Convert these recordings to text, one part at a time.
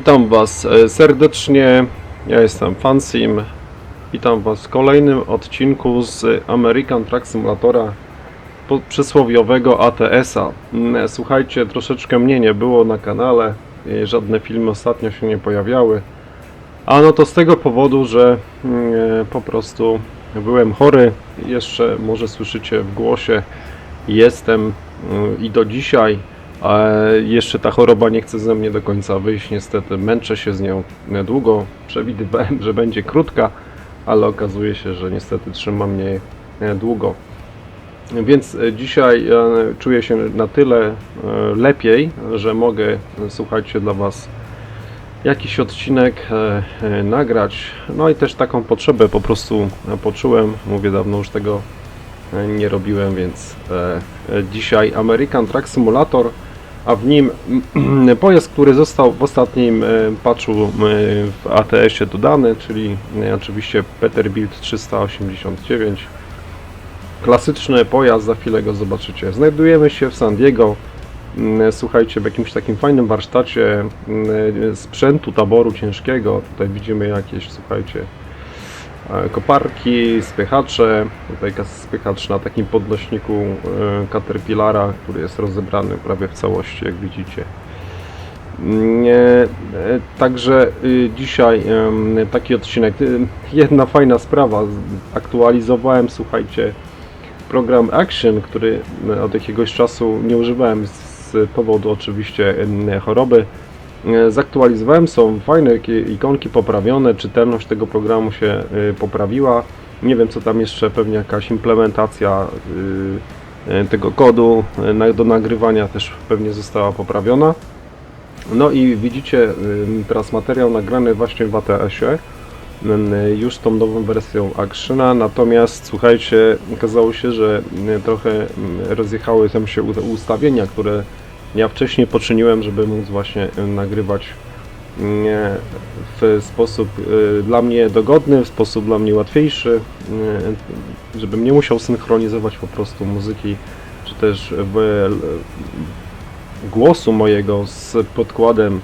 Witam Was e, serdecznie. Ja jestem Fansim. Witam Was w kolejnym odcinku z American Truck Simulatora przysłowiowego ATS-a. Mm, Słuchajcie, troszeczkę mnie nie było na kanale. e, Żadne filmy ostatnio się nie pojawiały. A no to z tego powodu, że mm, e, po prostu byłem chory. Jeszcze może słyszycie w głosie. Jestem mm, i do dzisiaj a jeszcze ta choroba nie chce ze mnie do końca wyjść, niestety męczę się z nią długo. Przewidywałem, że będzie krótka, ale okazuje się, że niestety trzyma mnie e, długo. Więc e, dzisiaj e, czuję się na tyle lepiej, że mogę, słuchajcie, dla Was jakiś odcinek nagrać. No i też taką potrzebę po prostu poczułem. Mówię, dawno już tego nie robiłem, więc dzisiaj American Truck Simulator, a w nim pojazd, który został w ostatnim e, patchu e, w ATS-ie dodany, czyli e, oczywiście Peterbilt 389. Klasyczny pojazd, za chwilę go zobaczycie. Znajdujemy się w San Diego. Mm, Słuchajcie, w jakimś takim fajnym warsztacie mm, sprzętu taboru ciężkiego. Tutaj widzimy jakieś, słuchajcie, koparki, spychacze. Tutaj spychacz na takim podnośniku e, Caterpillara, który jest rozebrany prawie w całości, jak widzicie. Nie, e, Także y, dzisiaj taki odcinek. Y, Jedna fajna sprawa. Aktualizowałem, słuchajcie, program Action, który e, od jakiegoś czasu nie używałem z powodu oczywiście choroby. E, Zaktualizowałem, są fajne ikonki poprawione, czytelność tego programu się y, poprawiła. Nie wiem co tam jeszcze, pewnie jakaś implementacja y, tego kodu do nagrywania też pewnie została poprawiona. No i widzicie teraz materiał nagrany właśnie w ATS-ie już tą nową wersją Actiona, natomiast słuchajcie, okazało się, że trochę y, rozjechały tam się ustawienia, które ja wcześniej poczyniłem, żeby móc właśnie y, nagrywać y, w sposób y, dla mnie dogodny, w sposób dla mnie łatwiejszy, y, żebym nie musiał synchronizować po prostu muzyki, czy też głosu mojego z podkładem,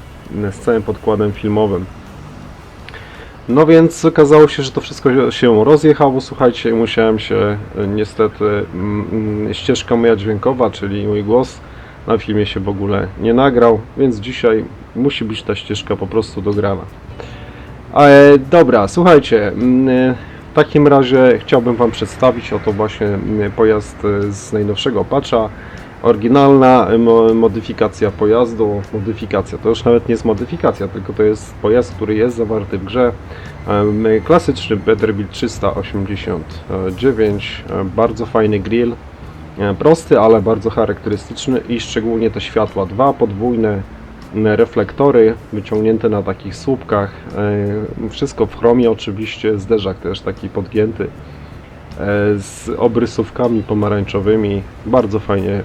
z całym podkładem filmowym. No więc okazało się, że to wszystko się rozjechało, słuchajcie, musiałem się niestety, mm, mm, ścieżka moja dźwiękowa, czyli mój głos na filmie się w ogóle nie nagrał, więc dzisiaj musi być ta ścieżka po prostu dograna. E, dobra, słuchajcie, e, w takim razie chciałbym Wam przedstawić oto właśnie pojazd e, z najnowszego patcha. Oryginalna e, mo- modyfikacja pojazdu, modyfikacja, to już nawet nie jest modyfikacja, tylko to jest pojazd, który jest zawarty w grze. Em, Klasyczny Peterbilt 389, e, bardzo fajny grill, e, prosty, ale bardzo charakterystyczny i szczególnie te światła, dwa podwójne reflektory wyciągnięte na takich słupkach, e, wszystko w chromie oczywiście, zderzak też taki podgięty e, z obrysówkami pomarańczowymi, bardzo fajnie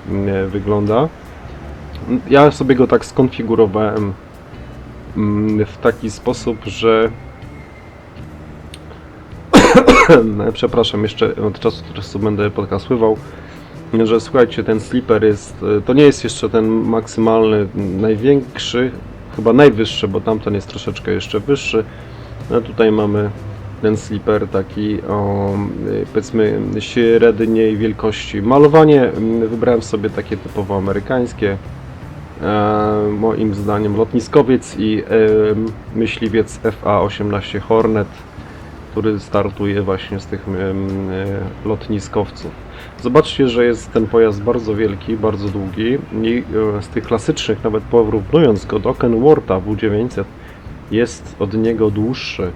wygląda. Ja sobie go tak skonfigurowałem w taki sposób, że przepraszam, jeszcze od czasu do czasu będę podkasływał, że słuchajcie, ten slipper jest, e, to nie jest jeszcze ten maksymalny, największy, chyba najwyższy, bo tamten jest troszeczkę jeszcze wyższy. No tutaj mamy ten slipper taki o y, powiedzmy średniej wielkości. Malowanie wybrałem sobie takie typowo amerykańskie. E, moim zdaniem lotniskowiec i e, myśliwiec FA-18 Hornet, który startuje właśnie z tych e, lotniskowców. Zobaczcie, że jest ten pojazd bardzo wielki, bardzo długi i e, z tych klasycznych, nawet porównując go do Kenwortha W900, jest od niego dłuższy.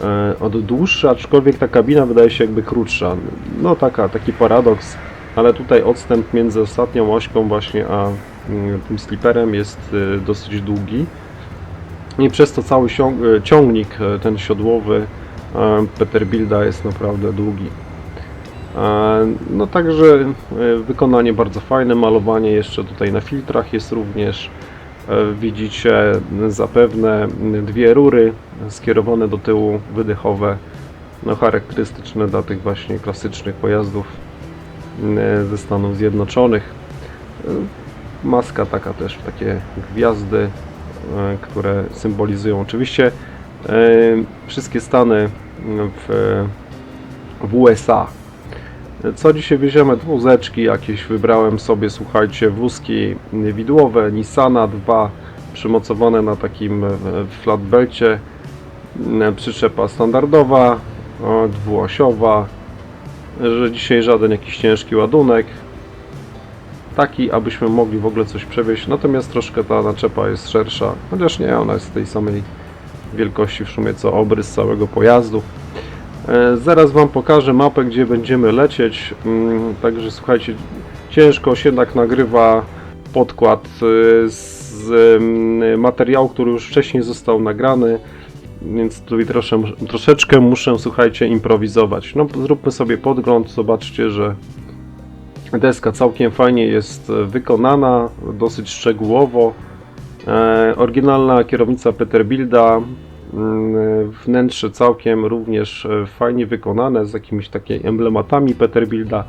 E, Od dłuższy, aczkolwiek ta kabina wydaje się jakby krótsza. No taka, taki paradoks, ale tutaj odstęp między ostatnią ośką właśnie a mm, tym slipperem jest e, dosyć długi. I przez to cały ciągnik, ten siodłowy Peterbilda jest naprawdę długi. E, No także e, wykonanie bardzo fajne, malowanie jeszcze tutaj na filtrach jest również. E, Widzicie zapewne dwie rury skierowane do tyłu, wydechowe, no charakterystyczne dla tych właśnie klasycznych pojazdów e, ze Stanów Zjednoczonych. Maska taka też, takie gwiazdy które symbolizują oczywiście wszystkie stany w, w USA. Co dzisiaj wieziemy? Wózeczki jakieś wybrałem sobie, słuchajcie, wózki widłowe, Nissana 2 przymocowane na takim e, flatbelcie, e, przyczepa standardowa, dwuosiowa, że dzisiaj żaden jakiś ciężki ładunek, taki abyśmy mogli w ogóle coś przewieźć, natomiast troszkę ta naczepa jest szersza, chociaż nie, ona jest tej samej wielkości w sumie co obrys całego pojazdu. E, Zaraz Wam pokażę mapę, gdzie będziemy lecieć. Mm, Także słuchajcie, ciężko się jednak nagrywa podkład e, z mm, materiału, który już wcześniej został nagrany. Więc tutaj trosze, troszeczkę muszę, słuchajcie, improwizować. No, zróbmy sobie podgląd, zobaczcie, że deska całkiem fajnie jest wykonana, dosyć szczegółowo. E, oryginalna kierownica Peterbilda, Wnętrze całkiem również e, fajnie wykonane, z jakimiś takimi emblematami Peterbilda.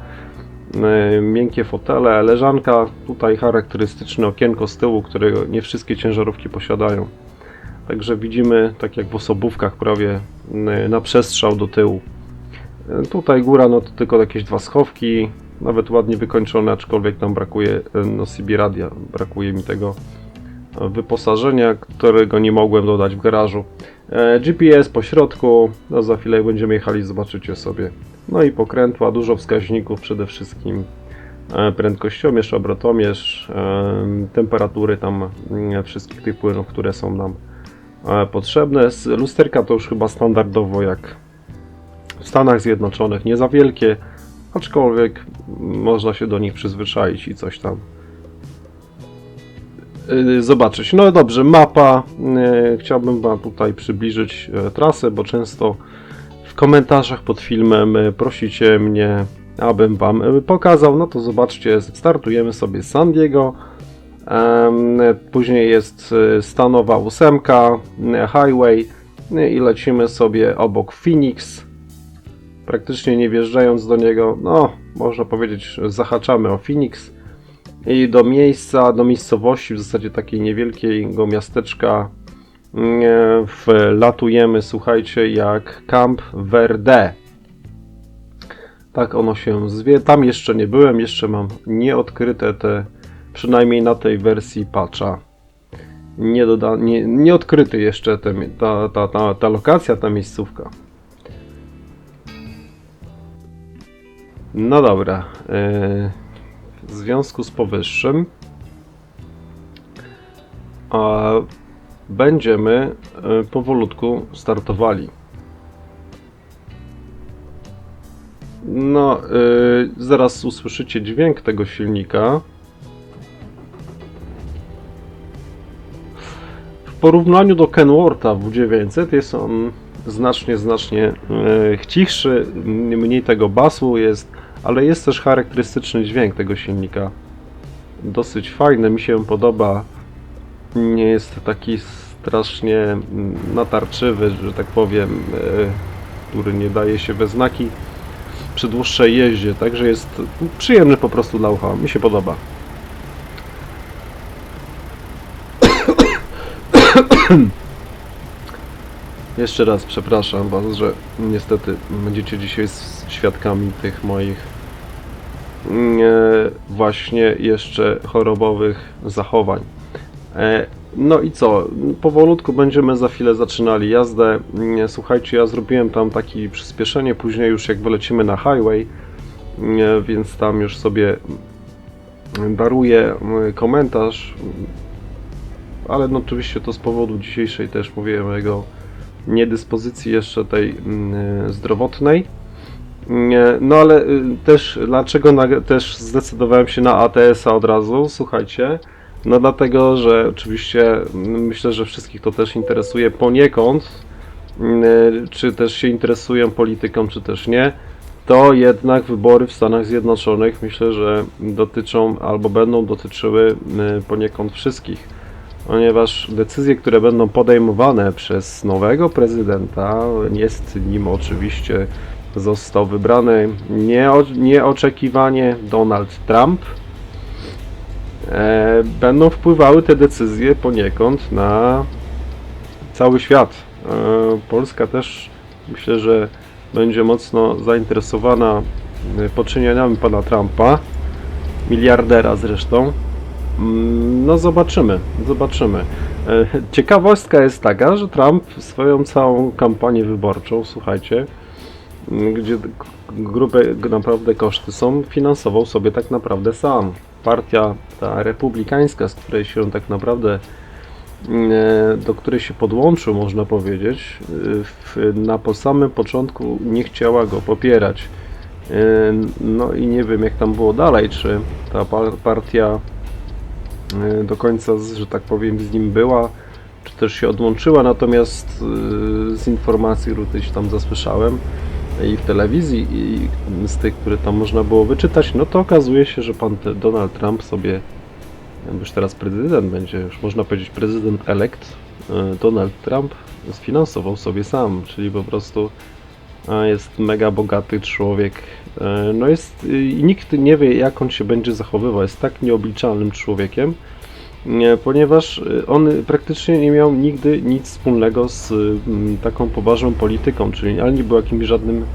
E, Miękkie fotele, leżanka, tutaj charakterystyczne okienko z tyłu, którego nie wszystkie ciężarówki posiadają. Także widzimy, tak jak w osobówkach, prawie mm, na przestrzał do tyłu. E, Tutaj góra, no to tylko jakieś dwa schowki, nawet ładnie wykończone, aczkolwiek tam brakuje no CB radia, brakuje mi tego wyposażenia, którego nie mogłem dodać w garażu. E, GPS po środku, no za chwilę będziemy jechali, zobaczycie sobie. No i pokrętła, dużo wskaźników przede wszystkim. E, Prędkościomierz, obrotomierz, e, temperatury tam mm, wszystkich tych płynów, które są nam potrzebne. Lusterka to już chyba standardowo jak w Stanach Zjednoczonych, nie za wielkie, aczkolwiek można się do nich przyzwyczaić i coś tam zobaczyć. No dobrze, mapa. Y, Chciałbym Wam tutaj przybliżyć e, trasę, bo często w komentarzach pod filmem e, prosicie mnie, abym Wam e, pokazał. No to zobaczcie, startujemy sobie z San Diego. Później jest stanowa ósemka, highway i lecimy sobie obok Phoenix. Praktycznie nie wjeżdżając do niego, no można powiedzieć, zahaczamy o Phoenix i do miejsca, do miejscowości, w zasadzie takiej niewielkiego miasteczka mm, wlatujemy, słuchajcie, jak Camp Verde. Tak ono się zwie. Tam jeszcze nie byłem, jeszcze mam nieodkryte te, przynajmniej na tej wersji patcha. Nie, doda, nie, nie odkryty jeszcze te, ta, ta, ta, ta lokacja, ta miejscówka. No dobra. Yy, w związku z powyższym a będziemy e, powolutku startowali. No, y, zaraz usłyszycie dźwięk tego silnika. W porównaniu do Kenwortha W900 jest on znacznie, znacznie y, cichszy, mniej tego basu jest, ale jest też charakterystyczny dźwięk tego silnika. Dosyć fajny, mi się podoba. Nie jest taki strasznie mm, natarczywy, że tak powiem, y, który nie daje się we znaki przy dłuższej jeździe, także jest przyjemny po prostu dla ucha, mi się podoba. Jeszcze raz przepraszam Was, że niestety będziecie dzisiaj świadkami tych moich mm, e, właśnie jeszcze chorobowych zachowań. E, No i co? Powolutku będziemy za chwilę zaczynali jazdę. Mm, Słuchajcie, ja zrobiłem tam takie przyspieszenie, później już jak wylecimy na highway, mm, więc tam już sobie daruję komentarz, ale no oczywiście to z powodu dzisiejszej też mówiłem jego niedyspozycji jeszcze tej zdrowotnej. No ale y, też dlaczego nag- też zdecydowałem się na ATS-a od razu, słuchajcie. No dlatego, że oczywiście mm, myślę, że wszystkich to też interesuje poniekąd, mm, czy też się interesują polityką, czy też nie. To jednak wybory w Stanach Zjednoczonych myślę, że dotyczą albo będą dotyczyły y, poniekąd wszystkich ponieważ decyzje, które będą podejmowane przez nowego prezydenta, jest nim oczywiście został wybrany nieo- nieoczekiwanie Donald Trump. e, będą wpływały te decyzje poniekąd na cały świat. E, Polska też myślę, że będzie mocno zainteresowana e, poczynieniami pana Trumpa, miliardera zresztą. Mm, No zobaczymy, zobaczymy. E, Ciekawostka jest taka, że Trump swoją całą kampanię wyborczą, słuchajcie, gdzie grube naprawdę koszty są, finansował sobie tak naprawdę sam. Partia ta republikańska, z której się tak naprawdę e, do której się podłączył, można powiedzieć, e, na po samym początku nie chciała go popierać. E, No i nie wiem jak tam było dalej, czy ta par- partia do końca, że tak powiem, z nim była, czy też się odłączyła, natomiast z informacji, gdzieś tam zasłyszałem i w telewizji, i z tych, które tam można było wyczytać, no to okazuje się, że pan Donald Trump sobie, już teraz prezydent będzie, już można powiedzieć prezydent elect, e, Donald Trump sfinansował sobie sam, czyli po prostu a jest mega bogaty człowiek. E, No jest i nikt nie wie jak on się będzie zachowywał. Jest tak nieobliczalnym człowiekiem, ponieważ e, on praktycznie nie miał nigdy nic wspólnego z mm, taką poważną polityką, czyli ani nie był jakimś żadnym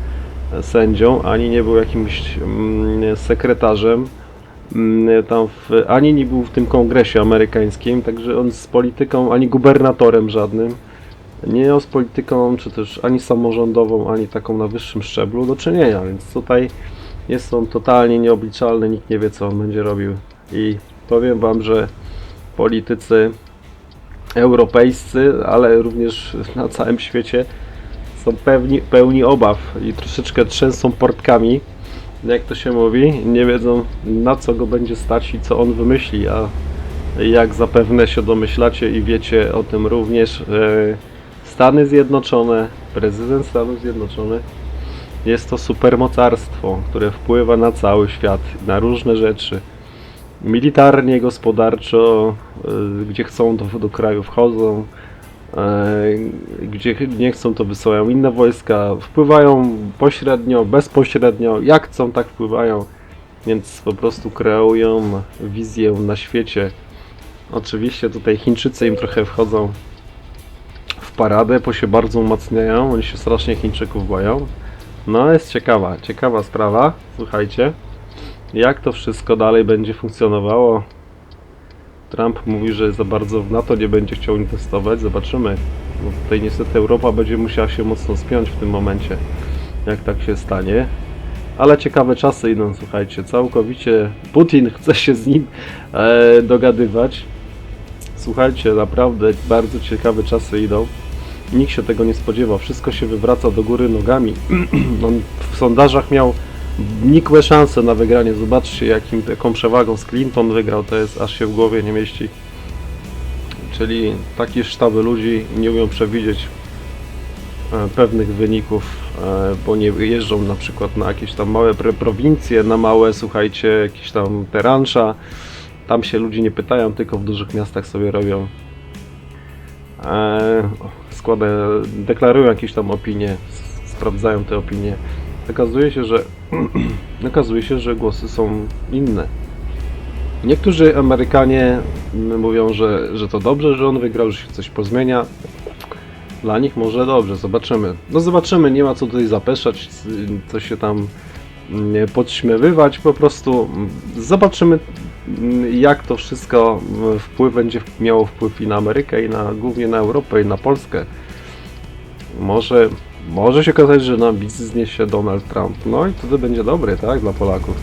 e, sędzią, ani nie był jakimś mm, sekretarzem, mm, tam w, ani nie był w tym kongresie amerykańskim, także on z polityką, ani gubernatorem żadnym nie miał z polityką, czy też ani samorządową, ani taką na wyższym szczeblu do czynienia, więc tutaj jest on totalnie nieobliczalny, nikt nie wie co on będzie robił. I powiem wam, że politycy europejscy, ale również na całym świecie są pewni, pełni obaw i troszeczkę trzęsą portkami, jak to się mówi, nie wiedzą na co go będzie stać i co on wymyśli, a jak zapewne się domyślacie i wiecie o tym również, e, Stany Zjednoczone, prezydent Stanów Zjednoczonych jest to supermocarstwo, które wpływa na cały świat, na różne rzeczy. Militarnie, gospodarczo, y, gdzie chcą to do kraju wchodzą, y, gdzie nie chcą to wysyłają inne wojska, wpływają pośrednio, bezpośrednio, jak chcą tak wpływają, więc po prostu kreują wizję na świecie. Oczywiście tutaj Chińczycy im trochę wchodzą w paradę, bo się bardzo umacniają, oni się strasznie Chińczyków boją. No jest ciekawa, ciekawa sprawa, słuchajcie. Jak to wszystko dalej będzie funkcjonowało? Trump mówi, że za bardzo w NATO nie będzie chciał inwestować, zobaczymy. Bo tutaj niestety Europa będzie musiała się mocno spiąć w tym momencie, jak tak się stanie. Ale ciekawe czasy idą, słuchajcie, całkowicie Putin chce się z nim e, dogadywać. Słuchajcie, naprawdę bardzo ciekawe czasy idą. Nikt się tego nie spodziewał. Wszystko się wywraca do góry nogami. On w sondażach miał nikłe szanse na wygranie. Zobaczcie, jakim, jaką przewagą z Clinton wygrał. To jest aż się w głowie nie mieści. Czyli takie sztaby ludzi nie umią przewidzieć e, pewnych wyników, e, bo nie jeżdżą na przykład na jakieś tam małe prowincje, na małe, słuchajcie, jakieś tam te rancha. Tam się ludzie nie pytają, tylko w dużych miastach sobie robią. E, składa, deklarują jakieś tam opinie, sprawdzają te opinie. Okazuje się, że okazuje się, że głosy są inne. Niektórzy Amerykanie mówią, że, że to dobrze, że on wygrał, że się coś pozmienia. Dla nich może dobrze, zobaczymy. No zobaczymy, nie ma co tutaj zapeszać, co się tam podśmiewywać, po prostu zobaczymy jak to wszystko wpływ będzie miało wpływ i na Amerykę, i na, głównie na Europę, i na Polskę. Może, może się okazać, że na biznes zniesie Donald Trump. No i wtedy będzie dobry, tak, dla Polaków.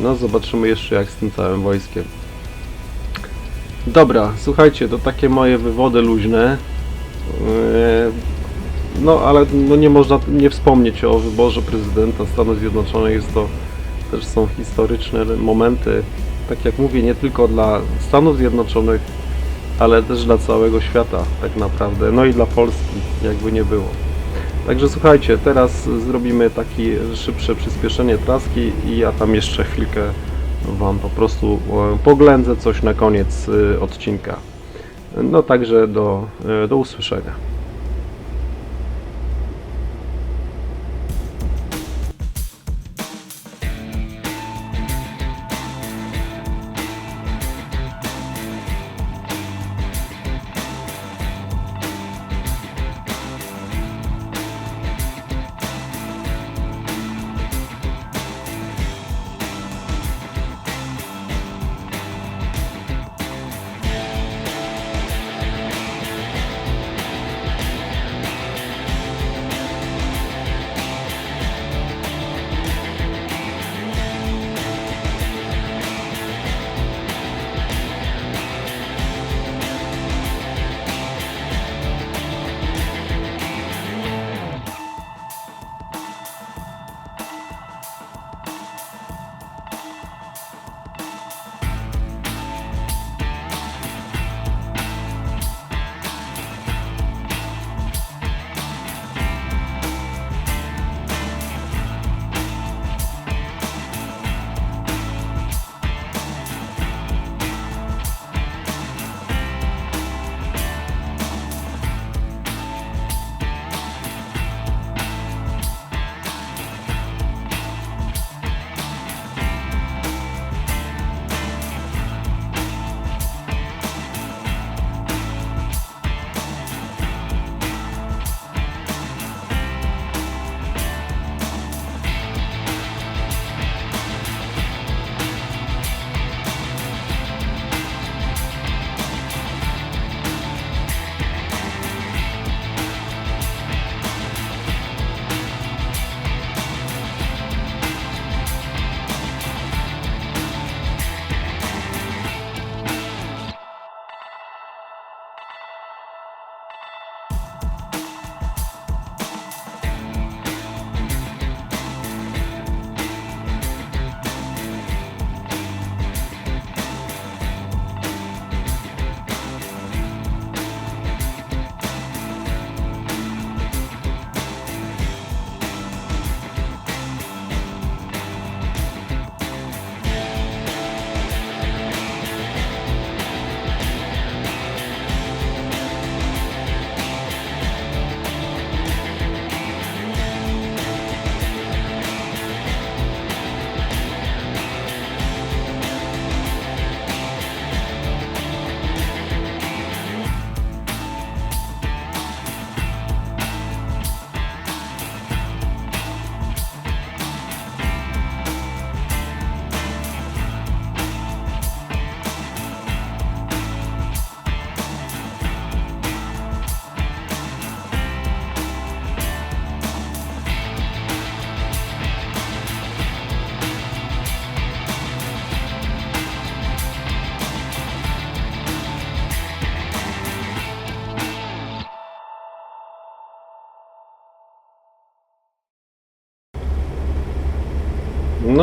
No zobaczymy jeszcze jak z tym całym wojskiem. Dobra, słuchajcie, to takie moje wywody luźne. Eee, No ale no nie można nie wspomnieć o wyborze prezydenta Stanów Zjednoczonych. Jest to też są historyczne momenty. Tak jak mówię, nie tylko dla Stanów Zjednoczonych, ale też dla całego świata tak naprawdę. No i dla Polski, jakby nie było. Także słuchajcie, teraz zrobimy takie szybsze przyspieszenie traski i ja tam jeszcze chwilkę Wam po prostu e, poględzę coś na koniec e, odcinka. No także do, e, do usłyszenia.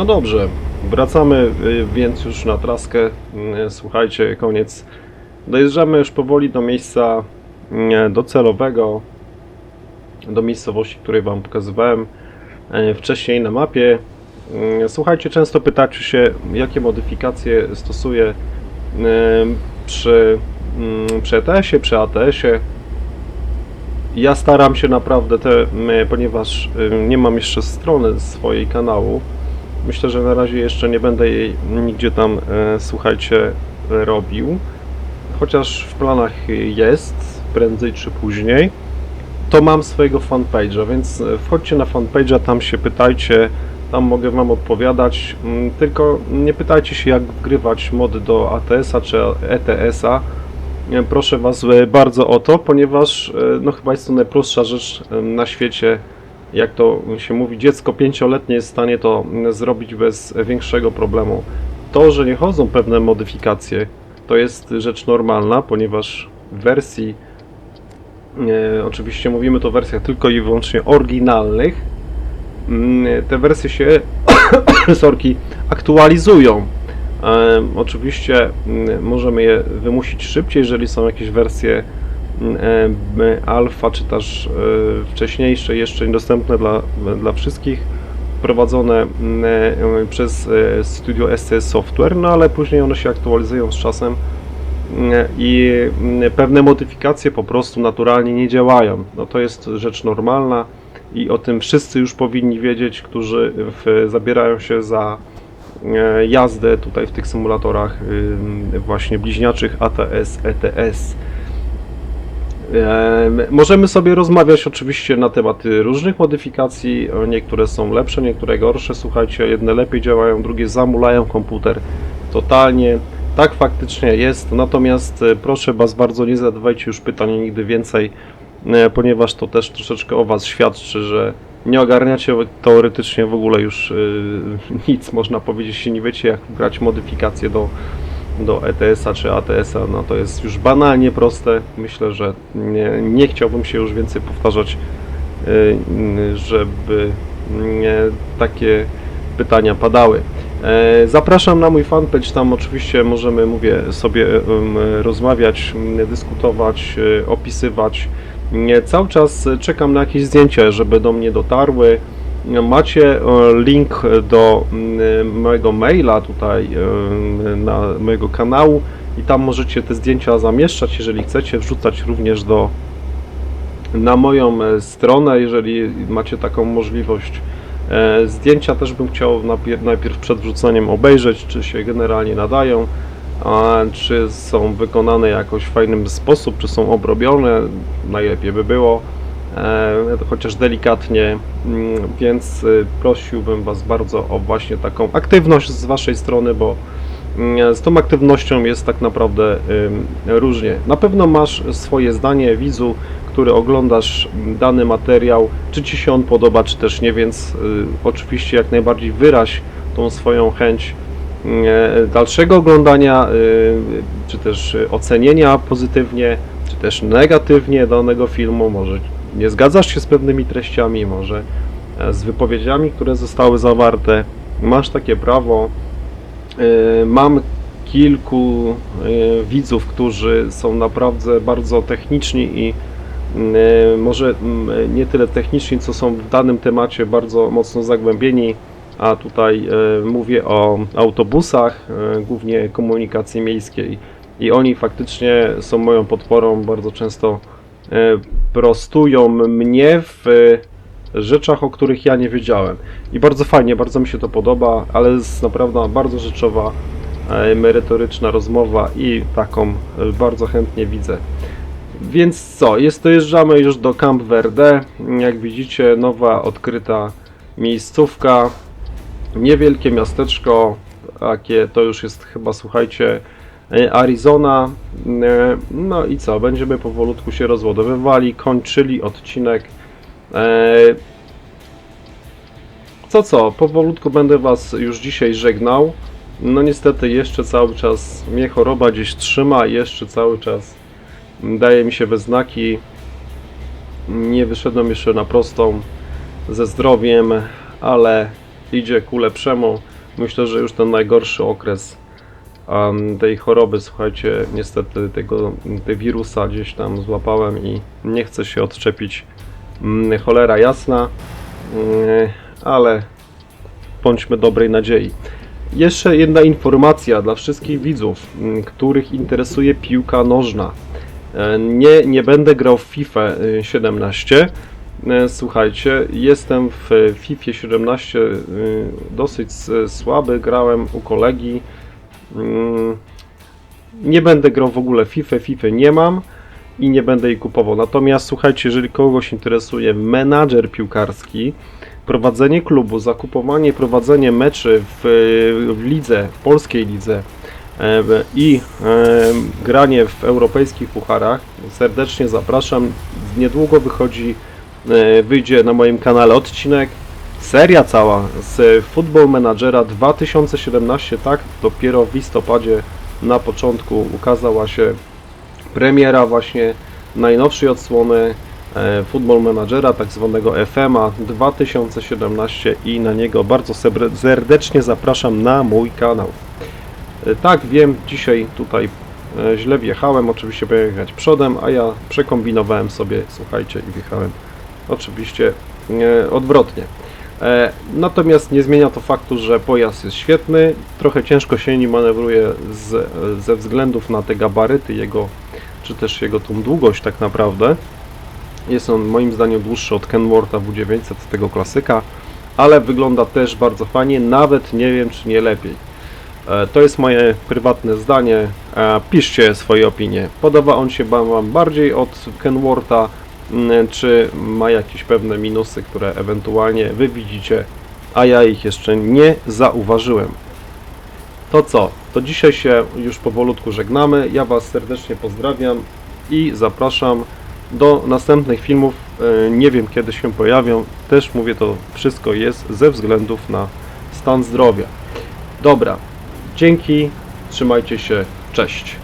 No dobrze, wracamy y, więc już na traskę. Y, Słuchajcie, koniec. Dojeżdżamy już powoli do miejsca y, docelowego, do miejscowości, której Wam pokazywałem wcześniej na mapie. Słuchajcie, często pytacie się, jakie modyfikacje stosuję przy, mm, przy ETS-ie, przy ATS-ie. Ja staram się naprawdę te, ponieważ nie mam jeszcze strony swojej kanału, myślę, że na razie jeszcze nie będę jej nigdzie tam, e, słuchajcie, robił. Chociaż w planach jest, prędzej czy później, to mam swojego fanpage'a, więc e, wchodźcie na fanpage'a, tam się pytajcie, tam mogę Wam odpowiadać. Mm, Tylko nie pytajcie się, jak wgrywać mody do ATS-a czy ETS-a. E, Proszę Was bardzo o to, ponieważ no chyba jest to najprostsza rzecz na świecie. Jak to się mówi, dziecko pięcioletnie jest w stanie to zrobić bez większego problemu. To, że nie chodzą pewne modyfikacje, to jest rzecz normalna, ponieważ w wersji, e, oczywiście mówimy to o wersjach tylko i wyłącznie oryginalnych, mm, te wersje się sorki, aktualizują. E, oczywiście mm, możemy je wymusić szybciej, jeżeli są jakieś wersje alfa, czy też e, wcześniejsze, jeszcze niedostępne dla, dla wszystkich, prowadzone e, przez e, studio SCS Software, no ale później one się aktualizują z czasem i pewne modyfikacje po prostu naturalnie nie działają. No to jest rzecz normalna i o tym wszyscy już powinni wiedzieć, którzy w, zabierają się za e, jazdę tutaj w tych symulatorach właśnie bliźniaczych ATS, ETS. E, Możemy sobie rozmawiać oczywiście na tematy różnych modyfikacji. e, Niektóre są lepsze, niektóre gorsze. Słuchajcie, jedne lepiej działają, drugie zamulają komputer totalnie. Tak faktycznie jest. Natomiast e, proszę Was bardzo, nie zadawajcie już pytań nigdy więcej, e, ponieważ to też troszeczkę o Was świadczy, że nie ogarniacie teoretycznie w ogóle już y, nic, można powiedzieć, nie wiecie jak grać modyfikacje do, do ETS-a czy ATS-a, no to jest już banalnie proste. Myślę, że nie, nie chciałbym się już więcej powtarzać, y, y, żeby takie pytania padały. E, Zapraszam na mój fanpage, tam oczywiście możemy, mówię, sobie rozmawiać, dyskutować, e, opisywać. Cały czas czekam na jakieś zdjęcia, żeby do mnie dotarły. Macie e, link do mm, mojego maila tutaj e, na mojego kanału i tam możecie te zdjęcia zamieszczać, jeżeli chcecie, wrzucać również do na moją e, stronę, jeżeli macie taką możliwość. Zdjęcia. Też bym chciał najpierw przed wrzuceniem obejrzeć, czy się generalnie nadają, czy są wykonane jakoś w fajnym sposób, czy są obrobione, najlepiej by było, chociaż delikatnie, mm, więc y, prosiłbym Was bardzo o właśnie taką aktywność z Waszej strony, bo mm, z tą aktywnością jest tak naprawdę różnie. Na pewno masz swoje zdanie, widzu, który oglądasz dany materiał, czy Ci się on podoba, czy też nie, więc y, oczywiście jak najbardziej wyraź tą swoją chęć e, dalszego oglądania, y, czy też ocenienia pozytywnie, czy też negatywnie danego filmu. Może nie zgadzasz się z pewnymi treściami, może e, z wypowiedziami, które zostały zawarte. Masz takie prawo. E, Mam kilku e, widzów, którzy są naprawdę bardzo techniczni i e, może mm, nie tyle techniczni, co są w danym temacie bardzo mocno zagłębieni, a tutaj mówię o autobusach, głównie komunikacji miejskiej i oni faktycznie są moją podporą, bardzo często prostują mnie w e, rzeczach, o których ja nie wiedziałem. I bardzo fajnie, bardzo mi się to podoba, ale jest naprawdę bardzo rzeczowa, e, merytoryczna rozmowa i taką e, bardzo chętnie widzę. Więc co, jest dojeżdżamy już do Camp Verde. Jak widzicie, nowa odkryta miejscówka. Niewielkie miasteczko, takie to już jest chyba, słuchajcie, e, Arizona. E, No i co, będziemy powolutku się rozładowywali, kończyli odcinek. E, Co co, powolutku będę Was już dzisiaj żegnał. No niestety jeszcze cały czas mnie choroba gdzieś trzyma, jeszcze cały czas daje mi się we znaki. Nie wyszedłem jeszcze na prostą ze zdrowiem, ale idzie ku lepszemu. Myślę, że już ten najgorszy okres em, tej choroby, słuchajcie, niestety tego, tego wirusa gdzieś tam złapałem i nie chcę się odczepić. Mm, Cholera jasna, Mm, ale bądźmy dobrej nadziei. Jeszcze jedna informacja dla wszystkich widzów, m, których interesuje piłka nożna. E, Nie, nie będę grał w FIFA y, 17. E, Słuchajcie, jestem w FIFA 17 y, dosyć słaby, grałem u kolegi. Mm, Nie będę grał w ogóle FIFA, FIFA nie mam i nie będę jej kupował. Natomiast słuchajcie, jeżeli kogoś interesuje menadżer piłkarski, prowadzenie klubu, zakupowanie, prowadzenie meczy w, w lidze, w polskiej lidze e, i e, granie w europejskich pucharach, serdecznie zapraszam. Niedługo wychodzi, e, wyjdzie na moim kanale odcinek, seria cała z Football Managera 2017, tak, dopiero w listopadzie na początku ukazała się premiera właśnie najnowszej odsłony e, Football Managera, tak zwanego FMA 2017 i na niego bardzo serdecznie zapraszam na mój kanał. E, Tak, wiem, dzisiaj tutaj e, źle wjechałem, oczywiście miałem jechać przodem, a ja przekombinowałem sobie, słuchajcie, i wjechałem oczywiście odwrotnie. E, Natomiast nie zmienia to faktu, że pojazd jest świetny, trochę ciężko się nim manewruje z, ze względów na te gabaryty jego, czy też jego tą długość tak naprawdę. Jest on moim zdaniem dłuższy od Kenwortha W900, tego klasyka, ale wygląda też bardzo fajnie, nawet nie wiem czy nie lepiej. E, To jest moje prywatne zdanie, e, piszcie swoje opinie. Podoba on się Wam bardziej od Kenwortha, czy ma jakieś pewne minusy, które ewentualnie Wy widzicie, a ja ich jeszcze nie zauważyłem. To co? To dzisiaj się już powolutku żegnamy. Ja Was serdecznie pozdrawiam i zapraszam do następnych filmów. E, Nie wiem kiedy się pojawią. Też mówię, to wszystko jest ze względów na stan zdrowia. Dobra, dzięki, trzymajcie się, cześć.